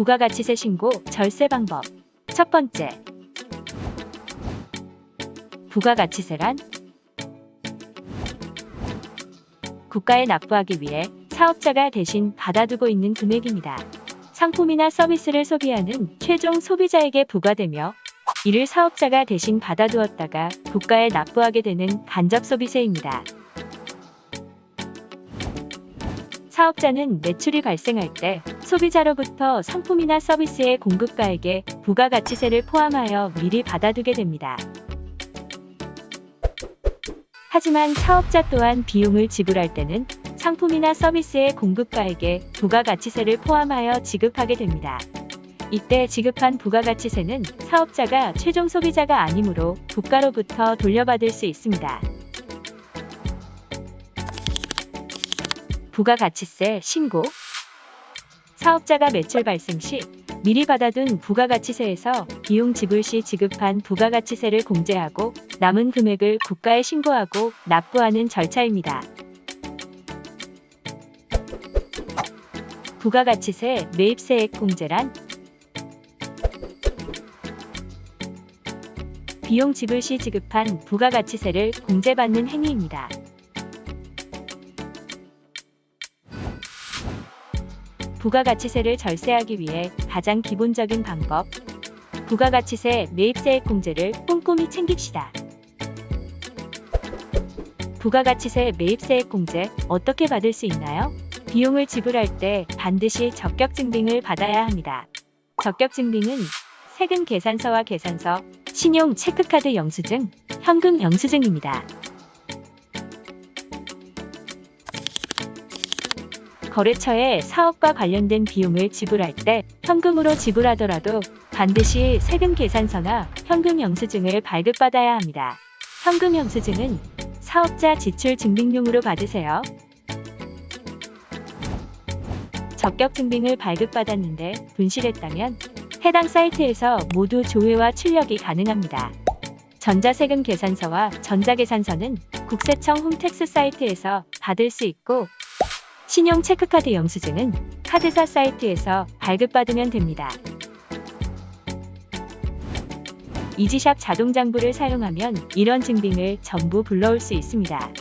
부가가치세 신고 절세 방법. 첫 번째. 부가가치세란 국가에 납부하기 위해 사업자가 대신 받아두고 있는 금액입니다. 상품이나 서비스를 소비하는 최종 소비자에게 부과되며 이를 사업자가 대신 받아두었다가 국가에 납부하게 되는 간접 소비세입니다. 사업자는 매출이 발생할 때 소비자로부터 상품이나 서비스의 공급가액에 부가가치세를 포함하여 미리 받아두게 됩니다. 하지만 사업자 또한 비용을 지불할 때는 상품이나 서비스의 공급가액에 부가가치세를 포함하여 지급하게 됩니다. 이때 지급한 부가가치세는 사업자가 최종 소비자가 아니므로 국가로부터 돌려받을 수 있습니다. 부가가치세 신고 사업자가 매출 발생 시 미리 받아둔 부가가치세에서 비용 지불 시 지급한 부가가치세를 공제하고 남은 금액을 국가에 신고하고 납부하는 절차입니다. 부가가치세 매입세액 공제란 비용 지불 시 지급한 부가가치세를 공제받는 행위입니다. 부가가치세를 절세하기 위해 가장 기본적인 방법. 부가가치세 매입세액 공제를 꼼꼼히 챙깁시다. 부가가치세 매입세액 공제 어떻게 받을 수 있나요? 비용을 지불할 때 반드시 적격 증빙을 받아야 합니다. 적격 증빙은 세금 계산서와 계산서, 신용 체크카드 영수증, 현금 영수증입니다. 거래처에 사업과 관련된 비용을 지불할 때 현금으로 지불하더라도 반드시 세금 계산서나 현금 영수증을 발급받아야 합니다. 현금 영수증은 사업자 지출 증빙용으로 받으세요. 적격 증빙을 발급받았는데 분실했다면 해당 사이트에서 모두 조회와 출력이 가능합니다. 전자세금 계산서와 전자계산서는 국세청 홈택스 사이트에서 받을 수 있고 신용 체크카드 영수증은 카드사 사이트에서 발급받으면 됩니다. 이지샵 자동장부를 사용하면 이런 증빙을 전부 불러올 수 있습니다.